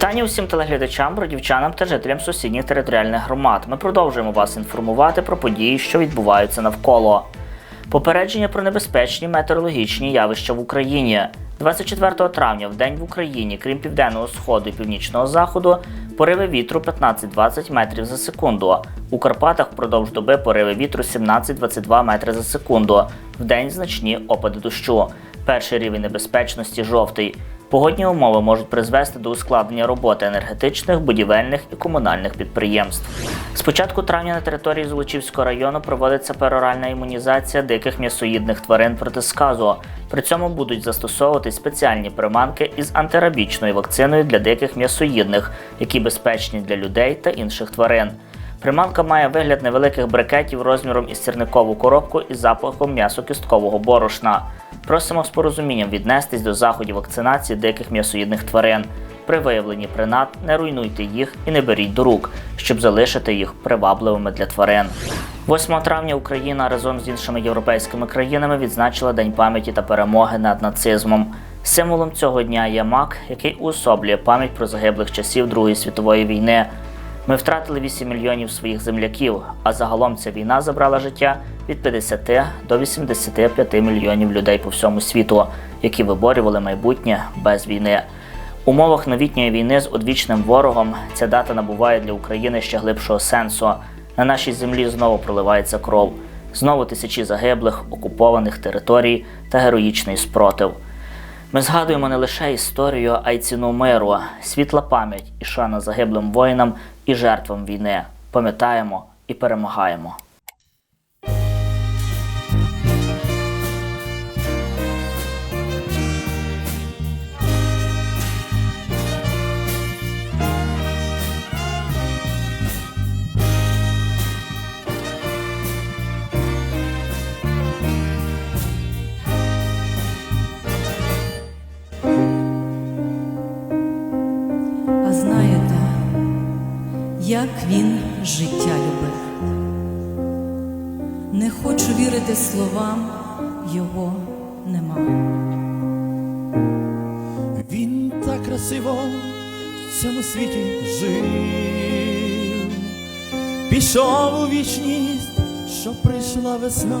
Вітання усім телеглядачам, бродівчанам та жителям сусідніх територіальних громад. Ми продовжуємо вас інформувати про події, що відбуваються навколо. Попередження про небезпечні метеорологічні явища в Україні. 24 травня в день в Україні, крім південного сходу і північного заходу, пориви вітру 15-20 метрів за секунду. У Карпатах впродовж доби пориви вітру 17-22 метри за секунду. В день значні опади дощу. Перший рівень небезпечності жовтий. Погодні умови можуть призвести до ускладнення роботи енергетичних, будівельних і комунальних підприємств. З початку травня на території Золочівського району проводиться пероральна імунізація диких м'ясоїдних тварин проти сказу. При цьому будуть застосовувати спеціальні приманки із антирабічною вакциною для диких м'ясоїдних, які безпечні для людей та інших тварин. Приманка має вигляд невеликих брикетів розміром із сірникову коробку із запахом м'ясо-кісткового борошна. Просимо з порозумінням віднестись до заходів вакцинації диких м'ясоїдних тварин. При виявленні принад не руйнуйте їх і не беріть до рук, щоб залишити їх привабливими для тварин. 8 травня Україна разом з іншими європейськими країнами відзначила День пам'яті та перемоги над нацизмом. Символом цього дня є мак, який уособлює пам'ять про загиблих часів Другої світової війни. Ми втратили 8 мільйонів своїх земляків, а загалом ця війна забрала життя від 50 до 85 мільйонів людей по всьому світу, які виборювали майбутнє без війни. У умовах новітньої війни з одвічним ворогом ця дата набуває для України ще глибшого сенсу. На нашій землі знову проливається кров, знову тисячі загиблих, окупованих територій та героїчний спротив. Ми згадуємо не лише історію, а й ціну миру, світла пам'ять і шана загиблим воїнам і жертвам війни. Пам'ятаємо і перемагаємо. Він життя любив? Не хочу вірити словам, його нема. Він так красиво в цьому світі жив, пішов у вічність, що прийшла весна.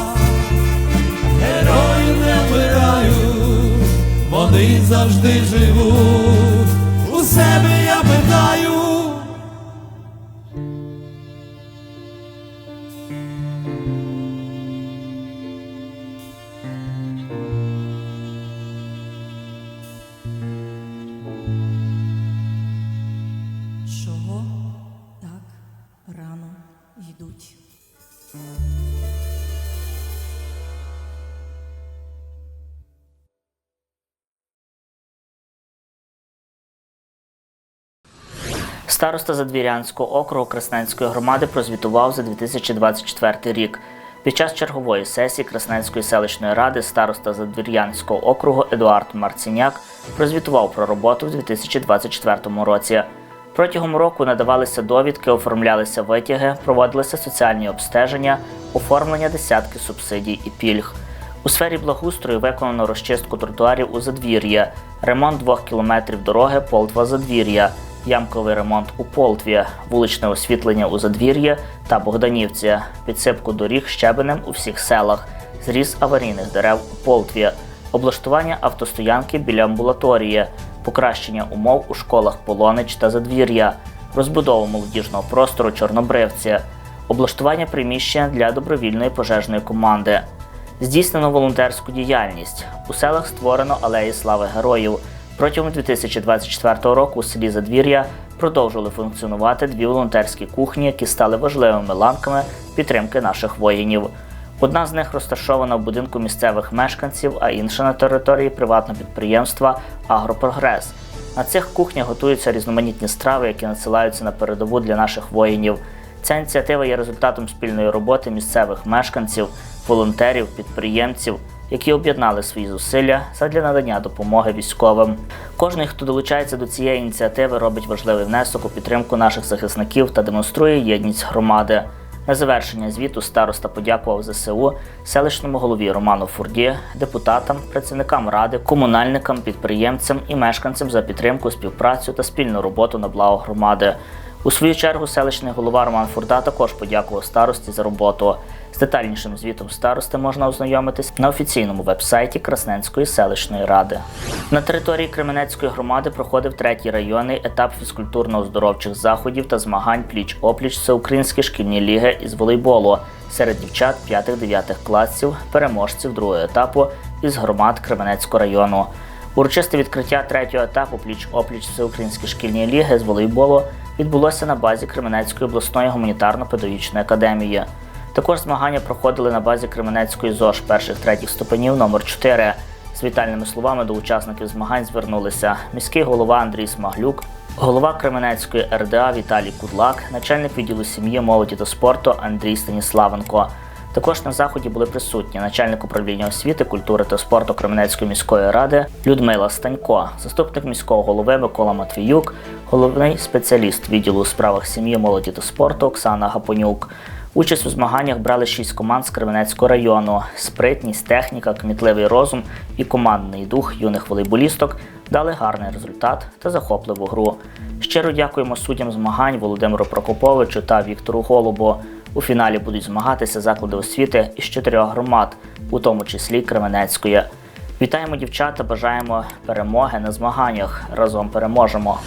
Вони завжди живуть. У себе я питаю. Староста Задвір'янського округу Красненської громади прозвітував за 2024 рік. Під час чергової сесії Красненської селищної ради староста Задвір'янського округу Едуард Марціняк прозвітував про роботу в 2024 році. Протягом року надавалися довідки, оформлялися витяги, проводилися соціальні обстеження, оформлення десятки субсидій і пільг. У сфері благоустрою виконано розчистку тротуарів у задвір'я, ремонт двох кілометрів дороги Полтва задвір'я, ямковий ремонт у Полтві, вуличне освітлення у задвір'я та Богданівці, підсипку доріг щебенем у всіх селах, зріз аварійних дерев у Полтві, облаштування автостоянки біля амбулаторії, покращення умов у школах Полонич та Задвір'я, розбудову молодіжного простору Чорнобривці, облаштування приміщення для добровільної пожежної команди. Здійснено волонтерську діяльність. У селах створено алеї слави героїв. Протягом 2024 року у селі Задвір'я продовжили функціонувати дві волонтерські кухні, які стали важливими ланками підтримки наших воїнів. Одна з них розташована в будинку місцевих мешканців, а інша на території приватного підприємства Агропрогрес. На цих кухнях готуються різноманітні страви, які надсилаються на передову для наших воїнів. Ця ініціатива є результатом спільної роботи місцевих мешканців, волонтерів, підприємців, які об'єднали свої зусилля задля надання допомоги військовим. Кожний, хто долучається до цієї ініціативи, робить важливий внесок у підтримку наших захисників та демонструє єдність громади. На завершення звіту староста подякував ЗСУ селищному голові Роману Фурді, депутатам, працівникам ради, комунальникам, підприємцям і мешканцям за підтримку, співпрацю та спільну роботу на благо громади. У свою чергу селищний голова Роман Фурда також подякував старості за роботу. З детальнішим звітом старости можна ознайомитись на офіційному вебсайті Красненської селищної ради. На території Кременецької громади проходив третій районний етап фізкультурно-оздоровчих заходів та змагань пліч-опліч всеукраїнські шкільні ліги із волейболу серед дівчат 5-9 класів, переможців другого етапу із громад Кременецького району. Урочисте відкриття третього етапу пліч-опліч всеукраїнські шкільні ліги з волейболу відбулося на базі Кременецької обласної гуманітарно-педагогічної академії. Також змагання проходили на базі Кременецької ЗОЖ перших третіх ступенів номер 4 З вітальними словами до учасників змагань звернулися міський голова Андрій Смаглюк, голова Кременецької РДА Віталій Кудлак, начальник відділу сім'ї, молоді та спорту Андрій Станіславенко. Також на заході були присутні начальник управління освіти, культури та спорту Кременецької міської ради Людмила Станько, заступник міського голови Микола Матвіюк, головний спеціаліст відділу у справах сім'ї, молоді та спорту Оксана Гапонюк. Участь у змаганнях брали шість команд з Кременецького району. Спритність, техніка, кмітливий розум і командний дух юних волейболісток дали гарний результат та захопливу гру. Щиро дякуємо суддям змагань Володимиру Прокоповичу та Віктору Голубу. У фіналі будуть змагатися заклади освіти із чотирьох громад, у тому числі Кременецької. Вітаємо дівчата, бажаємо перемоги на змаганнях. Разом переможемо.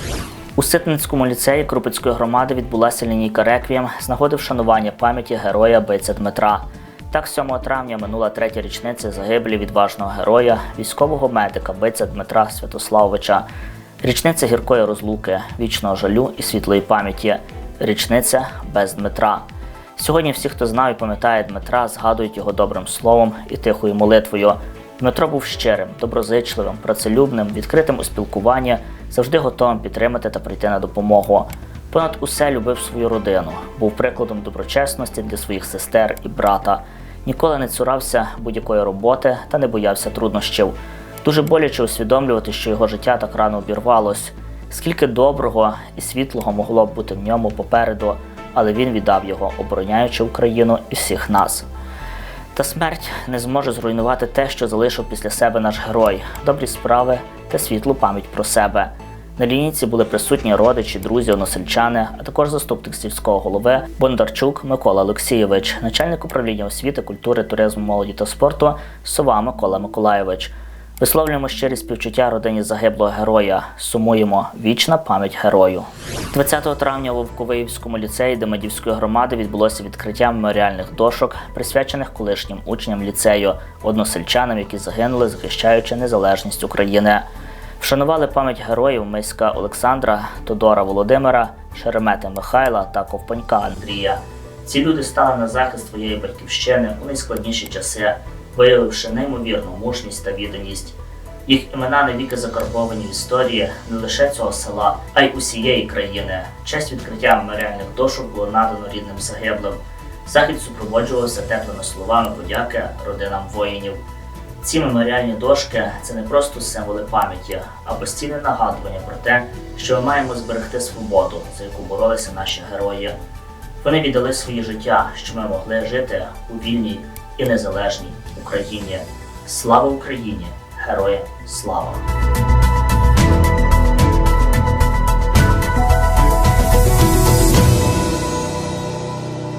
У Ситницькому ліцеї Крупицької громади відбулася лінійка реквієм з нагоди вшанування пам'яті героя Бийця Дмитра. Так, 7 травня минула третя річниця загибелі відважного героя, військового медика Бийця Дмитра Святославовича. Річниця гіркої розлуки, вічного жалю і світлої пам'яті. Річниця без Дмитра. Сьогодні всі, хто знає пам'ятає Дмитра, згадують його добрим словом і тихою молитвою. Дмитро був щирим, доброзичливим, працелюбним, відкритим у спілкуванні, завжди готовим підтримати та прийти на допомогу. Понад усе любив свою родину, був прикладом доброчесності для своїх сестер і брата. Ніколи не цурався будь-якої роботи та не боявся труднощів. Дуже боляче усвідомлювати, що його життя так рано обірвалось. Скільки доброго і світлого могло б бути в ньому попереду, але він віддав його, обороняючи Україну і всіх нас. Та смерть не зможе зруйнувати те, що залишив після себе наш герой, добрі справи та світлу пам'ять про себе. На лінійці були присутні родичі, друзі, односельчани, а також заступник сільського голови Бондарчук Микола Олексійович, начальник управління освіти, культури, туризму, молоді та спорту Сова Микола Миколайович. Висловлюємо щирі співчуття родині загиблого героя. Сумуємо вічна пам'ять герою. 20 травня у Вовковиївському ліцеї Демидівської громади відбулося відкриття меморіальних дошок, присвячених колишнім учням ліцею, односельчанам, які загинули, захищаючи незалежність України. Вшанували пам'ять героїв Миська Олександра, Тодора Володимира, Шеремета Михайла та Ковпанька Андрія. Ці люди стали на захист своєї батьківщини у найскладніші часи, виявивши неймовірну мужність та відданість. Їх імена навіки закарбовані в історії не лише цього села, а й усієї країни. Честь відкриття меморіальних дошок було надано рідним загиблим. Захід супроводжувався теплими словами подяки родинам воїнів. Ці меморіальні дошки це не просто символи пам'яті, а постійне нагадування про те, що ми маємо зберегти свободу, за яку боролися наші герої. Вони віддали свої життя, щоб ми могли жити у вільній і незалежній Україні. Слава Україні! Героям слава!